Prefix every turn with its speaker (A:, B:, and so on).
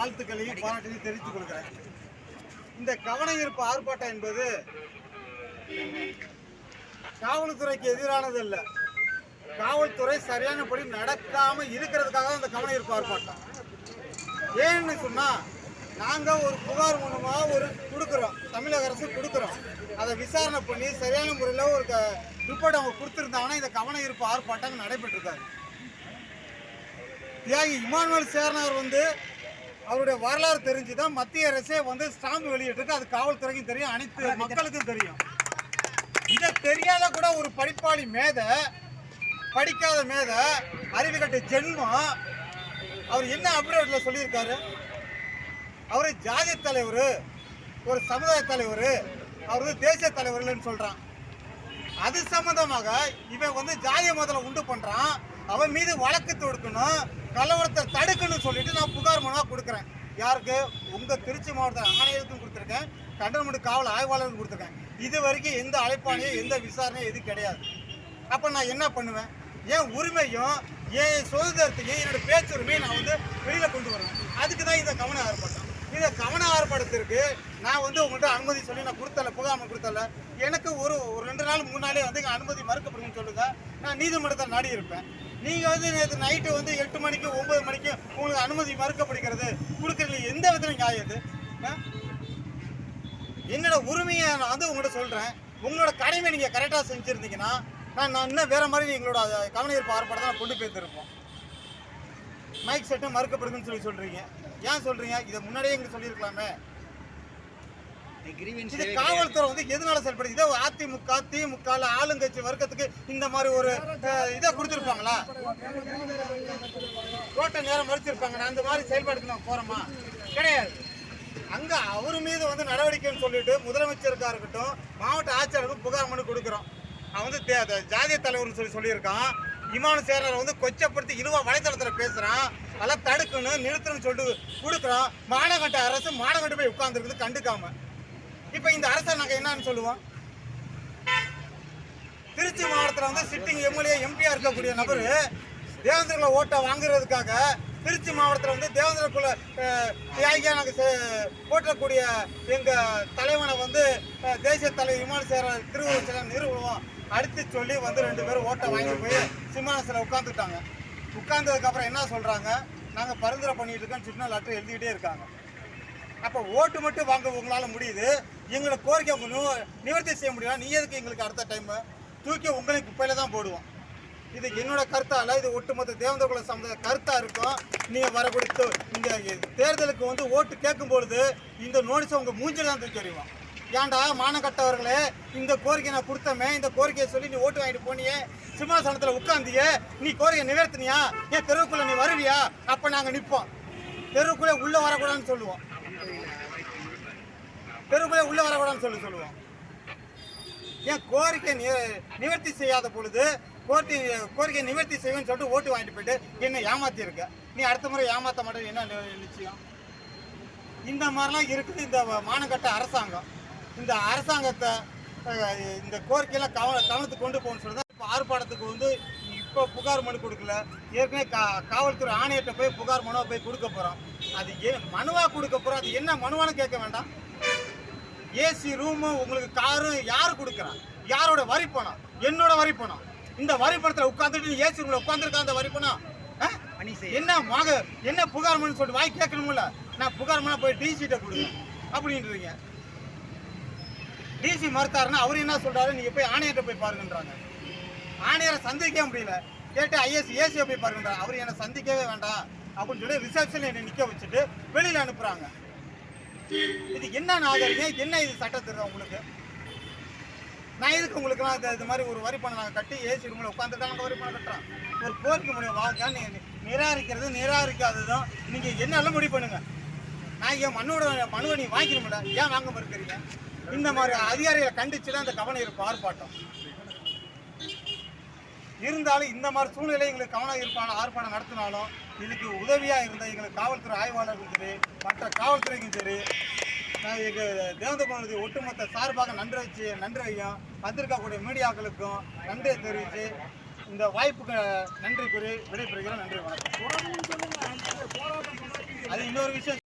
A: வாழ்த்துக்களையும் பாராட்டையும் தெரிவித்துக் கொள்கிறேன். இந்த கவன ஈர்ப்பு ஆர்ப்பாட்டம் என்பது காவல்துறைக்கு எதிரானது அல்ல. காவல்துறை சரியானபடி நடக்காம இருக்கிறதுக்காக தான் இந்த கவன ஈர்ப்பு ஆர்ப்பாட்டம். ஏன்னு சொன்னா நாங்க ஒரு புகார் மூலமா ஒரு கொடுக்குறோம். தமிழக அரசு கொடுக்குறோம். அதை விசாரணை பண்ணி சரியான முறையில் ஒரு ரிப்போர்ட் அவங்க கொடுத்துருந்தாங்கன்னா இந்த கவன ஈர்ப்பு ஆர்ப்பாட்டம் நடைபெற்றிருக்காரு தியாகி இமானுவல் சேர்னார் வந்து அவருடைய வரலாறு தெரிஞ்சு தான் மத்திய அரசே வந்து ஸ்டாம்பு வெளியிட்டிருக்கு. அது காவல்துறைக்கும் தெரியும் அனைத்து மக்களுக்கும் தெரியும். இதை தெரியாத கூட ஒரு படிப்பாளி மேத படிக்காத மேத அறிவுகட்ட ஜென்மம் அவர் என்ன அப்டேட்ல சொல்லியிருக்காரு? அவரு ஜாதி தலைவர் ஒரு சமுதாய தலைவர் அவர் வந்து தேசிய தலைவர் இல்லைன்னு சொல்றான். அது சம்பந்தமாக இவன் வந்து ஜாதிய முதல்ல உண்டு பண்றான். அவன் மீது வழக்கு தொடுக்கணும் கலவரத்தை தடுக்கணும்னு சொல்லிட்டு நான் புகார் மனுவாக கொடுக்குறேன். யாருக்கு? உங்கள் திருச்சி மாவட்ட ஆணையருக்கும் கொடுத்துருக்கேன். கண்டனமட்டு காவல் ஆய்வாளருக்கும் கொடுத்துருக்கேன். இது வரைக்கும் எந்த அழைப்பானையும் எந்த விசாரணையும் எதுவும் கிடையாது. அப்போ நான் என்ன பண்ணுவேன்? என் உரிமையும் என் சுதந்திரத்தையும் என்னோட பேச்சுரிமையை நான் வந்து வெளியில் கொண்டு வருவேன். அதுக்கு தான் இந்த கவன ஆர்ப்பாட்டம். இந்த கவன ஆர்ப்பாட்டத்திற்கு நான் வந்து உங்கள்கிட்ட அனுமதி சொல்லி நான் கொடுத்தல புகாமை கொடுத்தல. எனக்கு ஒரு ஒரு ரெண்டு நாள் மூணு நாளே வந்து அனுமதி மறுக்கப்படுங்கன்னு சொல்லுங்க. நான் நீதிமன்றத்தை நாடி இருப்பேன் நீங்கள் வந்து நேற்று நைட்டு வந்து எட்டு மணிக்கு ஒம்பது மணிக்கு உங்களுக்கு அனுமதி மறுக்கப்படுகிறது. கொடுக்கறதுல எந்த விதத்துல நியாயம் இது? ஆ? என்னோட உரிமையை நான் வந்து உங்கள்கிட்ட சொல்கிறேன் உங்களோட கடமை நீங்கள் கரெக்டாக செஞ்சுருந்தீங்கன்னா நான் நான் இன்னும் வேறு மாதிரி எங்களோட கவன ஈர்ப்பு தான் கொண்டு போயிருந்திருப்போம் மைக் செட்டும் மறுக்கப்படுதுன்னு சொல்லி சொல்கிறீங்க ஏன் சொல்கிறீங்க இதை முன்னாடியே எங்களுக்கு சொல்லியிருக்கலாமே. இது காவல்துறை வந்து எதனால செயல்படுது? இதே அதிமுக திமுக ஆளுங்கட்சி வர்க்கத்துக்கு இந்த மாதிரி ஒரு இதை கொடுத்துருப்பாங்களா? கோட்டை நேரம் மறுத்திருப்பாங்க இந்த மாதிரி செயல்பாடுக்கு நான் போறோமா? கிடையாது. அங்க அவர் மீது வந்து நடவடிக்கைன்னு சொல்லிட்டு முதலமைச்சருக்கா இருக்கட்டும் மாவட்ட ஆட்சியருக்கும் புகார் மனு கொடுக்குறோம். அவன் வந்து அந்த ஜாதிய தலைவர்னு சொல்லி சொல்லியிருக்கான். இமானு சேர்னர் வந்து கொச்சப்படுத்தி இழுவா வலைத்தளத்துல பேசுறான். அதெல்லாம் தடுக்கணும் நிறுத்தணும்னு சொல்லிட்டு கொடுக்குறோம் மாநகட்ட அரசு மாநகட்ட போய் உட்கார்ந்துருக்குது கண்டுக்காம. இப்ப இந்த அரசை என்னன்னு சொல்லுவோம்? திருச்சி மாவட்டத்தில் வந்து சிட்டிங் எம்எல்ஏ எம்பியா இருக்கக்கூடிய நபர் தேவேந்திரகுல ஓட்டை வாங்குறதுக்காக திருச்சி மாவட்டத்தில் வந்து தேவேந்திரகுல அஹ், தியாகியா நாங்கள் செ- போற்றக்கூடிய எங்கள் தலைவனை வந்து தேசிய தலைவர் விமான சேர திருவுருவத்தில் நிறுவனம் அடித்து சொல்லி வந்து ரெண்டு பேரும் ஓட்டை வாங்கி போய் சிம்மாசத்தில் உட்காந்துட்டாங்க உட்காந்ததுக்கப்புறம் என்ன சொல்கிறாங்க நாங்கள் பரிந்துரை பண்ணிட்டு இருக்கோம் சின்ன லெட்டர் எழுதிக்கிட்டே இருக்காங்க. அப்போ ஓட்டு மட்டும் வாங்க உங்களால் முடியுது. எங்களை கோரிக்கை அவங்க நிவர்த்தி செய்ய முடியல நீ எதுக்கு எங்களுக்கு அடுத்த டைம் தூக்கி உங்களை குப்பையில் தான் போடுவோம். இது என்னோட கருத்தால் இது ஒட்டுமொத்த தேவந்தகுல சமுதாய கருத்தாக இருக்கும். நீங்கள் வரக்கூடிய கொடுத்து இந்த தேர்தலுக்கு வந்து ஓட்டு கேட்கும் பொழுது இந்த நோட்டீஸை உங்கள் மூஞ்சில் தான் தூக்கி எறிவோம். ஏன்டா மானக்கட்டவர்களே இந்த கோரிக்கை நான் கொடுத்தமே இந்த கோரிக்கையை சொல்லி நீ ஓட்டு வாங்கிட்டு போனியே சிம்மாசனத்தில் உட்காந்தியே நீ கோரிக்கை நிவர்த்தினியா ஏன் தெருவுக்குள்ளே நீ வருவியா? அப்போ நாங்கள் நிற்போம் தெருவுக்குள்ளே உள்ளே வரக்கூடாதுன்னு சொல்லுவோம். தெருவுக்குள்ளே உள்ள வரக்கூடாதுன்னு சொல்லி சொல்லுவோம். ஏன் கோரிக்கை நிவர்த்தி செய்யாத பொழுது கோரிக்கை கோரிக்கை நிவர்த்தி செய்வேன்னு சொல்லிட்டு ஓட்டு வாங்கிட்டு போயிட்டு என்ன ஏமாத்திருக்க. நீ அடுத்த முறை ஏமாத்த மாட்டேன் என்ன நிச்சயம் இந்த மாதிரிலாம் இருக்குது இந்த மானக்கட்ட அரசாங்கம். இந்த அரசாங்கத்தை இந்த கோரிக்கையெல்லாம் கவன கவனத்துக்கு கொண்டு போகணும்னு சொல்லி தான் இப்போ ஆர்ப்பாட்டத்துக்கு வந்து இப்போ புகார் மனு கொடுக்கல. ஏற்கனவே கா காவல்துறை ஆணையர்கிட்ட போய் புகார் மனுவை போய் கொடுக்க போகிறோம் அது ஏன் மனுவாக கொடுக்க போகிறோம் அது என்ன மனுவான்னு கேட்க வேண்டாம். ஏசி ரூமு உங்களுக்கு காரும் யார் கொடுக்குறா? யாரோட வரி பணம்? என்னோட வரி பணம். இந்த வரி பணத்தில் உட்காந்துட்டு ஏசி ரூம்ல உட்காந்துருக்க அந்த வரி பணம்? என்ன மாக என்ன புகார் மனு சொல்லிட்டு வாய் கேட்கணும்ல? நான் புகார் மனு போய் டிசிட்ட கொடுங்க. அப்படின்றீங்க. டிசி மறுத்தாருன்னா அவர் என்ன சொல்றாரு? நீங்க போய் ஆணையர்கிட்ட போய் பாருங்கன்றாங்க. ஆணையரை சந்திக்க முடியல. கேட்டு ஐஎஸ் ஏசியை போய் பாருங்கன்றாங்க அவர் என்னை சந்திக்கவே வேண்டாம் அப்படின்னு சொல்லி ரிசப்ஷன் என்னை நிக்க வச்சுட்டு வெளியில அனுப்புறாங்க. இது என்ன நாகரிகம்? என்ன இது சட்டத்திட்டம் உங்களுக்கு? நான் எதுக்கு உங்களுக்குலாம் இது இது மாதிரி ஒரு வரி பணம் நாங்கள் கட்டி ஏசி ரூமில் உட்காந்துட்டு நாங்கள் வரி பணம் கட்டுறோம். ஒரு கோரிக்கை முடியும் வாங்க நீங்கள் நிராகரிக்கிறது நிராகரிக்காததும் நீங்கள் என்னெல்லாம் முடிவு பண்ணுங்க. நான் என் மண்ணோட மனுவை நீ வாங்கிக்கணும்ல ஏன் வாங்க மறுக்கிறீங்க இந்த மாதிரி அதிகாரிகளை கண்டிச்சு தான் அந்த கவனம் இருப்பு ஆர்ப்பாட்டம். இருந்தாலும் இந்த மாதிரி சூழ்நிலை எங்களுக்கு கவனம் இருப்பான ஆர்ப்பாட்டம் நடத்தினாலும் இதுக்கு உதவியாக இருந்த எங்களுக்கு காவல்துறை ஆய்வாளர்களுக்கும் சரி மற்ற காவல்துறைக்கும் சரி நான் எங்கள் தேவந்தகுமாரதி ஒட்டுமொத்த சார்பாக நன்றி வச்சு நன்றி வையும் வந்திருக்கக்கூடிய மீடியாக்களுக்கும் நன்றியை தெரிவித்து இந்த வாய்ப்புக்கு நன்றி கூறி விடைபெறுகிறேன் நன்றி வணக்கம். அது இன்னொரு விஷயம்